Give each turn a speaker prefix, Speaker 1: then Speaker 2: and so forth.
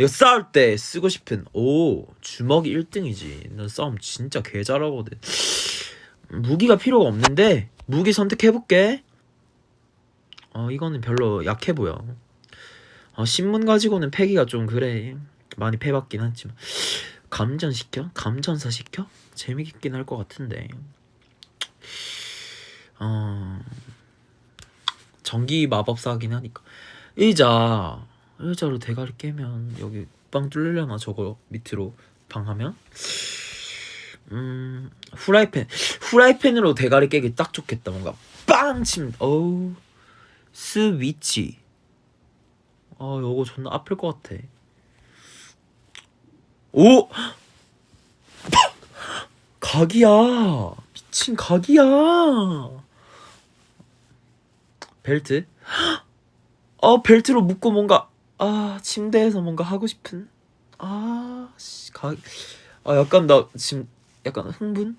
Speaker 1: 내가 싸울 때 쓰고 싶은 오 주먹이 1등이지. 난 싸움 진짜 개 잘하거든. 무기가 필요가 없는데 무기 선택해볼게. 어 이거는 별로 약해 보여. 어, 신문 가지고는 패기가 좀 그래. 많이 패봤긴 하지만. 감전 시켜? 감전사 시켜? 재밌긴 할 것 같은데. 어 전기 마법사긴 하니까. 의자 의자로 대가리 깨면 여기 빵 뚫리려나 저거 밑으로 방하면? 음 후라이팬 후라이팬으로 대가리 깨기 딱 좋겠다. 뭔가 빵 치면 어우 스위치. 아 요거 존나 아플 것 같아. 오! 각이야. 미친 각이야. 벨트? 어 벨트로 묶고 뭔가 아 침대에서 뭔가 하고 싶은? 아씨각 아 약간 나 지금 약간 흥분